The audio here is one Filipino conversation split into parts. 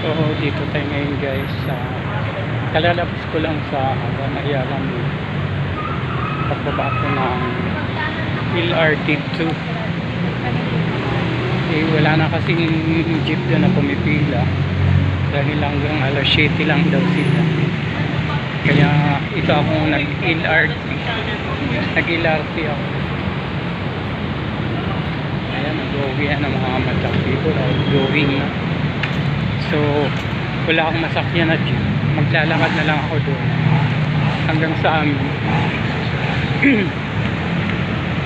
So dito tayo ngayon guys sa kalalabas ko lang sa Banayaran pagbaba ko ng LRT2 eh wala na kasing jeep doon na pumipila. Dahil hanggang alas 7 lang daw sila. Kaya ito ako nag LRT nag LRT ako. Ayan nag-uwi na ng mga matang people going na so wala akong masakyan jeep maglalakad na lang ako doon. Hanggang sa amin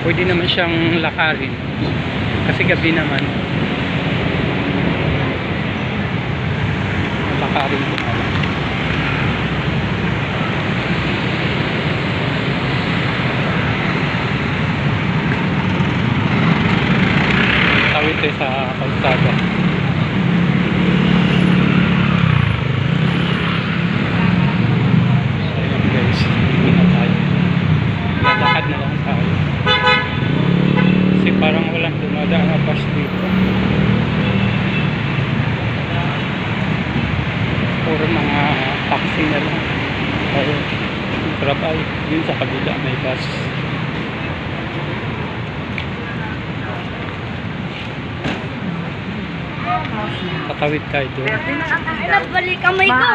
pwede naman siyang lakarin. Kasi gabi naman lakarin ko na lang tawid tayo sa kalsada So, ayun guys, hindi na tayo. Lalakad na lang tayo. Kasi parang walang dumadaan na bus dito. Puro mga taxi na lang. Ayun. Grab ay, yun sa kabila may bus. Patawid tayo doon. Nagbalik kamay ko.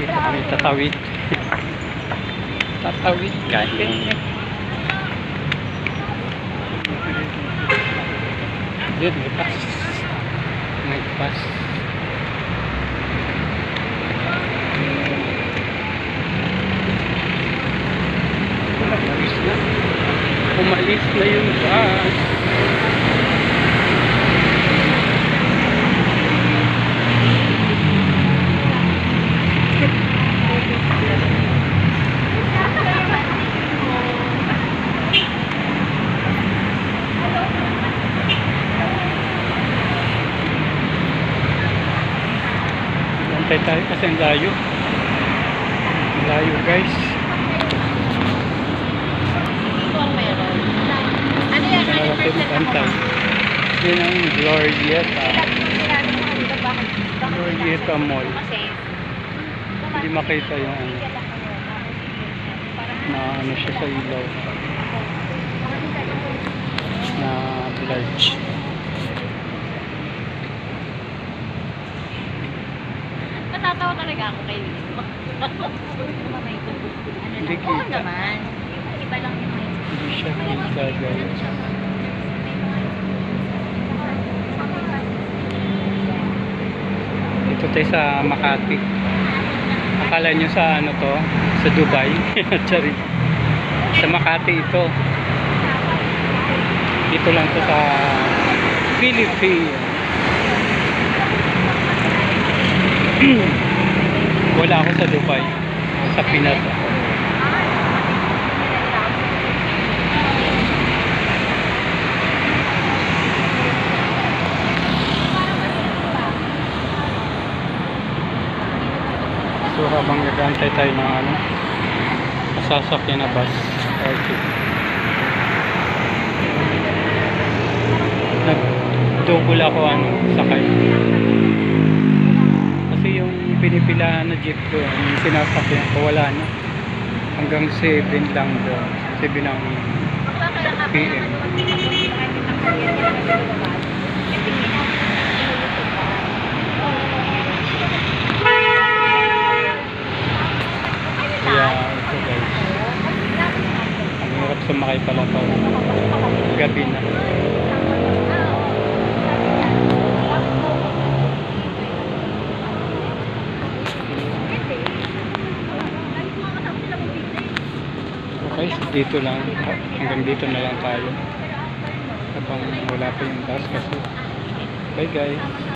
Dito kami tatawid. tatawid kami. Yun. May pass. Umalis na. Umalis na yung bus. Antay tayo kasi ang layo. Ang layo guys. Ano yan? Natin antay. Yun ang Glorieta. Glorieta Mall. Hindi makita yung ano, na ano siya sa ilaw. Na large. Natatawa talaga ako kay Liz. Hindi Oo kita. naman. Iba lang yung mindset. Hindi siya kita guys. Dito tayo sa Makati. Akala nyo sa ano to? Sa Dubai? Charing. Sa Makati ito. Dito lang to sa Philippines. Wala ako sa Dubai. Sa Pinas. So habang nag-aantay tayo ng ano, sasakyan na bus. Okay. Nag-double ako ano, sakay. Pinipilahan na jeep doon, yung sinasakyan ko, wala na. Hanggang 7 lang doon. 7 ng PM. Kaya ito guys. Ang hirap sumakay pala to. Gabi na. So dito lang. Hanggang dito na lang tayo. Habang wala pa yung bus kasi. Bye guys.